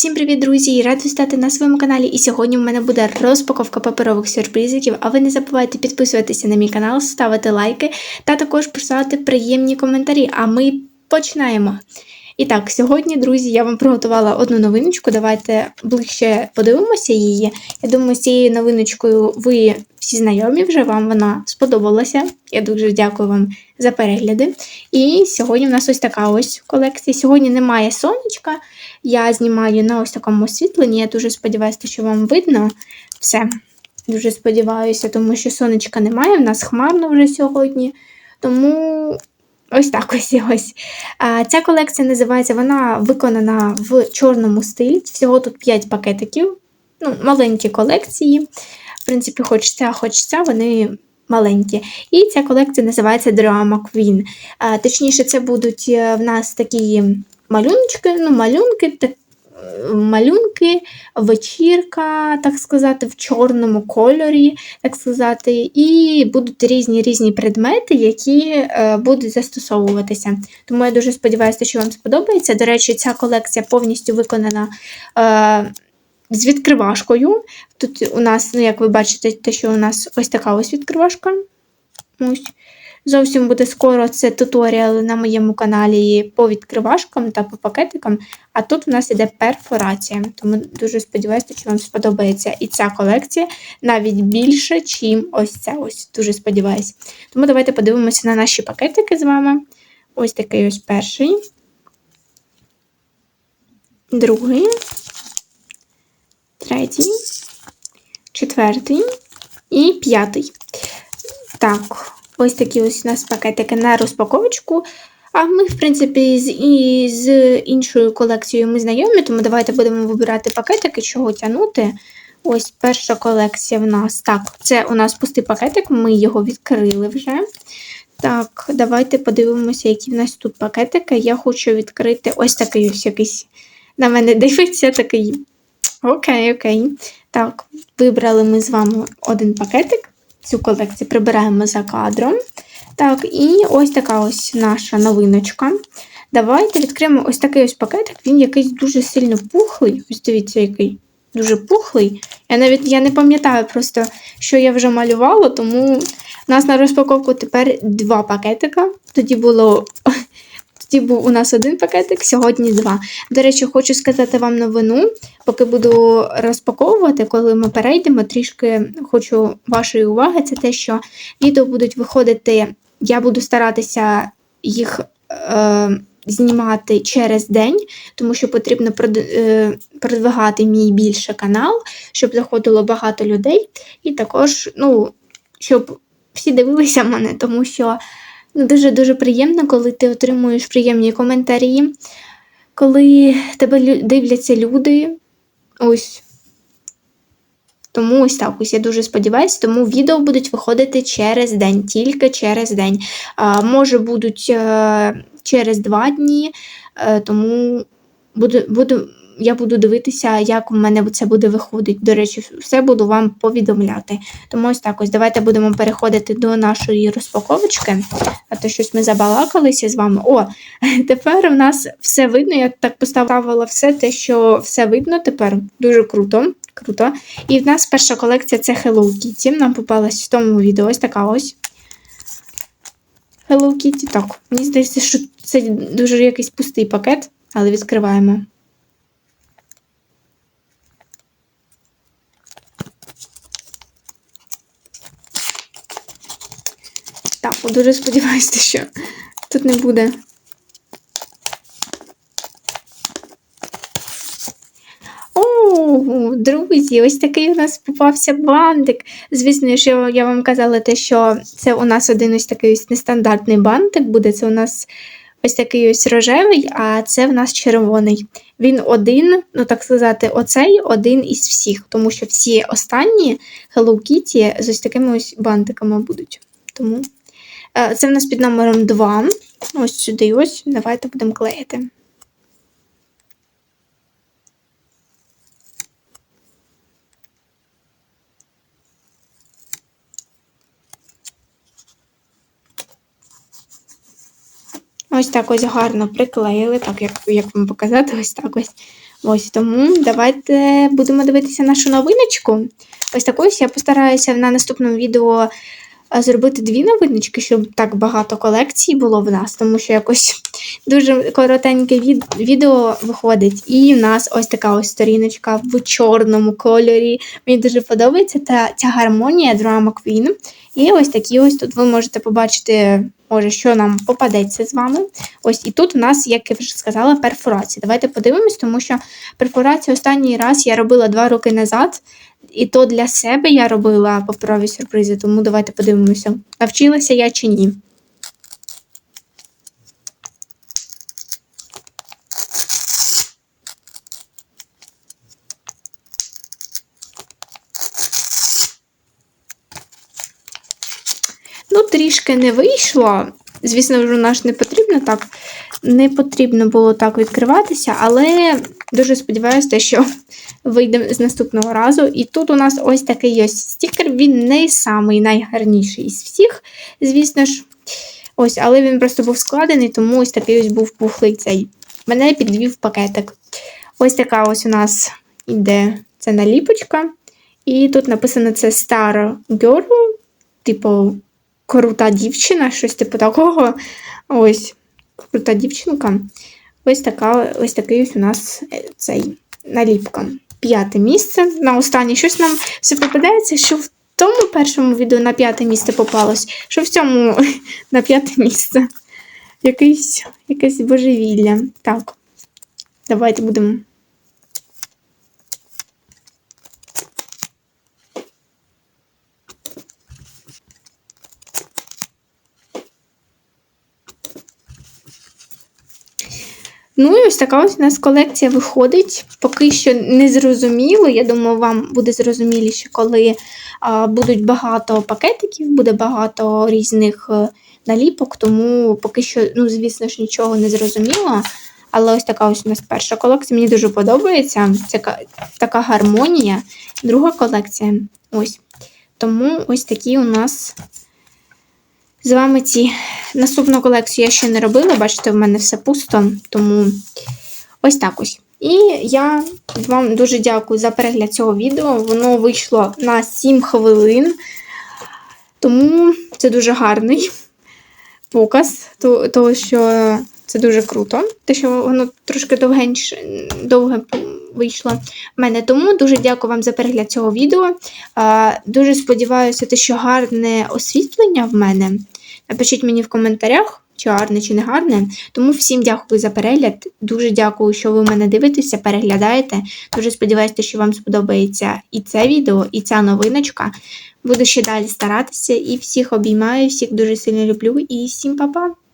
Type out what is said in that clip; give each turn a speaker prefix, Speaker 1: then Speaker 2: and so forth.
Speaker 1: Всім привіт, друзі! І стати на своєму каналі. І сьогодні в мене буде розпаковка паперових сюрпризиків. А ви не забувайте підписуватися на мій канал, ставити лайки та також писати приємні коментарі. А ми починаємо. І так, сьогодні, друзі, я вам приготувала одну новиночку. Давайте ближче подивимося її. Я думаю, з цією новиночкою ви всі знайомі вже, вам вона сподобалася. Я дуже дякую вам за перегляди. І сьогодні в нас ось така ось колекція. Сьогодні немає сонечка. Я знімаю на ось такому освітленні. Я дуже сподіваюся, що вам видно все. Дуже сподіваюся, тому що сонечка немає, в нас хмарно вже сьогодні. Тому ось так ось ось. Ця колекція називається, вона виконана в чорному стилі. Всього тут 5 пакетиків, ну, маленькі колекції. В принципі, хоч ця, хоч ця, вони маленькі. І ця колекція називається Drama Queen. Точніше, це будуть е, в нас такі малюночки, ну, малюнки, малюнки, вечірка, так сказати, в чорному кольорі, так сказати, і будуть різні різні предмети, які е, будуть застосовуватися. Тому я дуже сподіваюся, що вам сподобається. До речі, ця колекція повністю виконана. Е, з відкривашкою. Тут у нас, ну, як ви бачите, те, що у нас ось така ось відкривашка. Ось. Зовсім буде скоро це туторіал на моєму каналі по відкривашкам та по пакетикам. А тут у нас іде перфорація. Тому дуже сподіваюся, що вам сподобається і ця колекція навіть більше, ніж ось ця. Ось. Дуже сподіваюся. Тому давайте подивимося на наші пакетики з вами. Ось такий ось перший. Другий. Третій. Четвертий і п'ятий. Так. Ось такі ось у нас пакетики на розпаковочку. А ми, в принципі, з і з іншою колекцією ми знайомі, тому давайте будемо вибирати пакетики, чого тягнути. Ось перша колекція в нас. Так, це у нас пустий пакетик, ми його відкрили вже. Так, давайте подивимося, які в нас тут пакетики. Я хочу відкрити ось такий ось якийсь. На мене дивиться такий. Окей, окей. Так, вибрали ми з вами один пакетик цю колекцію прибираємо за кадром. Так, і ось така ось наша новиночка. Давайте відкриємо ось такий ось пакетик, він якийсь дуже сильно пухлий. Ось дивіться, який дуже пухлий. Я навіть я не пам'ятаю просто, що я вже малювала, тому у нас на розпаковку тепер два пакетика. Тоді було тоді був у нас один пакетик, сьогодні два. До речі, хочу сказати вам новину, поки буду розпаковувати, коли ми перейдемо, трішки хочу вашої уваги, це те, що відео будуть виходити, я буду старатися їх. Е Знімати через день, тому що потрібно е, продвигати мій більше канал, щоб заходило багато людей. І також, ну, щоб всі дивилися мене, тому що Дуже-дуже приємно, коли ти отримуєш приємні коментарі, коли тебе дивляться люди. Ось. Тому ось так ось я дуже сподіваюся, тому відео будуть виходити через день, тільки через день. А, Може, будуть а, е, через два дні, а, е, тому буду, буду я буду дивитися, як у мене це буде виходити. До речі, все буду вам повідомляти. Тому ось так ось давайте будемо переходити до нашої розпаковочки. А то щось ми забалакалися з вами. О, тепер у нас все видно. Я так поставила все те, що все видно тепер. Дуже круто. круто. І в нас перша колекція це Hello Kitty. Нам попалась в тому відео ось така ось. Hello Kitty. Так, мені здається, що це дуже якийсь пустий пакет, але відкриваємо. Дуже сподіваюся, що тут не буде. О, друзі, ось такий у нас попався бантик. Звісно, що я вам казала, те, що це у нас один ось такий ось нестандартний бантик буде. Це у нас ось такий ось рожевий, а це в нас червоний. Він один, ну так сказати, оцей один із всіх, тому що всі останні Hello Kitty з ось такими ось бантиками будуть. Тому. Е, це в нас під номером 2. Ось сюди ось. Давайте будемо клеїти. Ось так ось гарно приклеїли, так як як вам показати, ось так ось. Ось тому давайте будемо дивитися нашу новиночку. Ось таку ось я постараюся на наступному відео зробити дві новиночки, щоб так багато колекцій було в нас, тому що якось дуже коротеньке від... відео виходить. І в нас ось така ось сторіночка в чорному кольорі. Мені дуже подобається та ця гармонія Drama Queen. І ось такі ось тут ви можете побачити, може, що нам попадеться з вами. Ось і тут у нас, як я вже сказала, перфорація. Давайте подивимось, тому що перфорацію останній раз я робила два роки назад. І то для себе я робила паперові сюрпризи, тому давайте подивимося, навчилася я чи ні. Ну, трішки не вийшло. Звісно, вже наш не потрібно так. Не потрібно було так відкриватися, але дуже сподіваюся, що вийде з наступного разу. І тут у нас ось такий ось стікер, він не самий найгарніший із всіх, звісно ж. Ось, але він просто був складений, тому ось такий ось був пухлий цей. Мене підвів пакетик. Ось така ось у нас іде ця наліпочка. І тут написано це Star Girl, типу крута дівчина, щось типу такого. Ось, крута дівчинка. Ось така, ось такий ось у нас е, цей наліпка. П'яте місце. На останнє щось нам все попадається, що в тому першому відео на п'яте місце попалось, що в цьому на п'яте місце. Якийсь, якесь божевілля. Так, давайте будемо. Ну і ось така ось у нас колекція виходить. Поки що не зрозуміло. Я думаю, вам буде зрозуміліше, коли а, будуть багато пакетиків, буде багато різних е, наліпок, тому поки що, ну, звісно ж, нічого не зрозуміло. Але ось така ось у нас перша колекція. Мені дуже подобається. Це така гармонія. Друга колекція. Ось. Тому ось такі у нас з вами ці. Наступну колекцію я ще не робила, бачите, в мене все пусто, тому ось так ось. І я вам дуже дякую за перегляд цього відео. Воно вийшло на 7 хвилин, тому це дуже гарний показ, того, що це дуже круто, те, що воно трошки довгеньше, довге вийшло в мене. Тому дуже дякую вам за перегляд цього відео. Дуже сподіваюся, що гарне освітлення в мене. Напишіть мені в коментарях, чи гарне, чи не гарне. Тому всім дякую за перегляд. Дуже дякую, що ви мене дивитеся, переглядаєте. Дуже сподіваюся, що вам сподобається і це відео, і ця новиночка. Буду ще далі старатися. І всіх обіймаю, всіх дуже сильно люблю. І всім па-па!